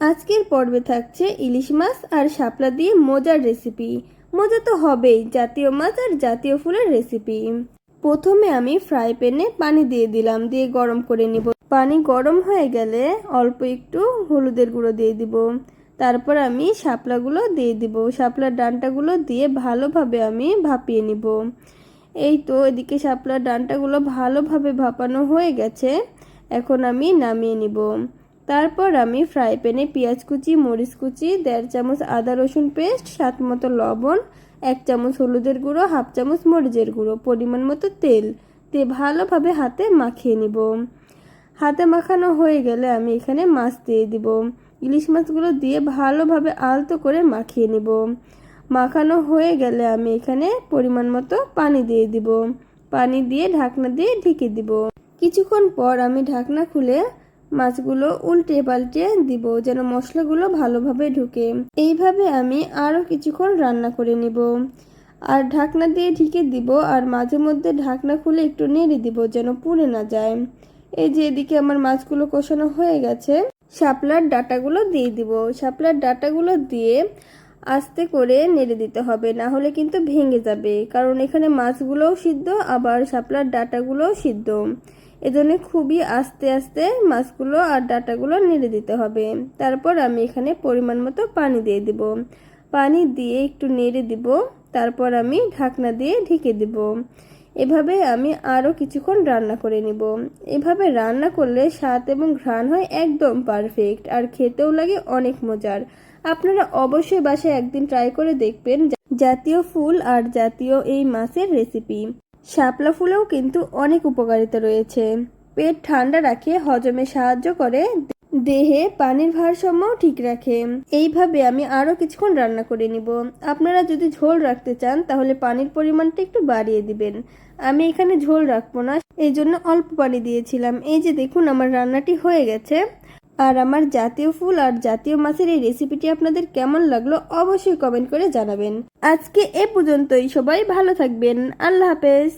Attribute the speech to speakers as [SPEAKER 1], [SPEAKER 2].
[SPEAKER 1] আজকের পর্বে থাকছে ইলিশ মাছ আর শাপলা দিয়ে মজার রেসিপি মজা তো হবেই, জাতীয় মাছ আর জাতীয় ফুলের রেসিপি প্রথমে আমি ফ্রাই প্যানে পানি দিয়ে দিলাম, দিয়ে গরম করে নিব। পানি গরম হয়ে গেলে অল্প একটু হলুদের গুঁড়ো দিয়ে দিব। তারপর আমি শাপলাগুলো দিয়ে দিব। শাপলার ডান্টাগুলো দিয়ে ভালোভাবে আমি ভাপিয়ে নিব। এই তো এদিকে শাপলার ডান্টাগুলো ভালোভাবে ভাপানো হয়ে গেছে। এখন আমি নামিয়ে নিব। তারপর আমি ফ্রাই প্যানে পেঁয়াজ কুচি, মরিচ কুচি, দেড় চামচ আদা রসুন পেস্ট, স্বাদ মতো লবণ, এক চামচ হলুদের গুঁড়ো, হাফ চামচ মরিচের গুঁড়ো, পরিমাণ মতো তেল দিয়ে ভালোভাবে হাতে মাখিয়ে নিব। হাতে মাখানো হয়ে গেলে আমি এখানে মাছ দিয়ে দিব। ইলিশ মাছগুলো দিয়ে ভালোভাবে আলতো করে মাখিয়ে নিব। মাখানো হয়ে গেলে আমি এখানে পরিমাণ মতো পানি দিয়ে দিব। পানি দিয়ে ঢাকনা দিয়ে ঢেকে দিব। কিছুক্ষণ পর আমি ঢাকনা খুলে মাছগুলো উল্টে পাল্টে দিব যেন মশলাগুলো ভালোভাবে ঢুকে। এইভাবে আমি আরও কিছুক্ষণ রান্না করে নিব। আর ঢাকনা দিয়ে ঢেকে দিব আর মাঝে মধ্যে ঢাকনা খুলে একটু নেড়ে দিব যেন পুড়ে না যায়। এই যে এদিকে আমার মাছগুলো কষানো হয়ে গেছে, শাপলার ডাটাগুলো দিয়ে দিব। শাপলার ডাটাগুলো দিয়ে আস্তে করে নেড়ে দিতে হবে, না হলে কিন্তু ভেঙে যাবে। কারণ এখানে মাছগুলোও সিদ্ধ, আবার শাপলার ডাটাগুলোও সিদ্ধ। এজন্য খুবই আস্তে আস্তে মাছগুলো আর ডাটাগুলো নেড়ে দিতে হবে। তারপর আমি এখানে পরিমাণ মতো পানি দিয়ে দিব। পানি দিয়ে একটু নেড়ে দিব, তারপর আমি ঢাকনা দিয়ে ঢেকে দিব। এভাবে আমি আরও কিছুক্ষণ রান্না করে নিব। এভাবে রান্না করলে স্বাদ এবং ঘ্রাণ হয় একদম পারফেক্ট, আর খেতেও লাগে অনেক মজার। আপনারা অবশ্যই বাসায় একদিন ট্রাই করে দেখবেন জাতীয় ফুল আর জাতীয় এই মাছের রেসিপি শাপলা ফুলেও কিন্তু অনেক উপকারিতা রয়েছে। পেট ঠান্ডা রাখে, হজমে সাহায্য করে দেহে পানির ভারসাম্য ঠিক রাখে। এইভাবে আমি আরও কিছুক্ষণ রান্না করে নিব। আপনারা যদি ঝোল রাখতে চান, তাহলে পানির পরিমাণটা একটু বাড়িয়ে দিবেন। আমি এখানে ঝোল রাখব না, এই জন্য অল্প পানি দিয়েছিলাম। এই যে দেখুন, আমার রান্নাটি হয়ে গেছে। আর আমার জাতীয় ফুল আর জাতীয় মাছের এই রেসিপিটি আপনাদের কেমন লাগল অবশ্যই কমেন্ট করে জানাবেন। আজকে এ পর্যন্তই, সবাই ভালো থাকবেন। আল্লাহ হাফেজ।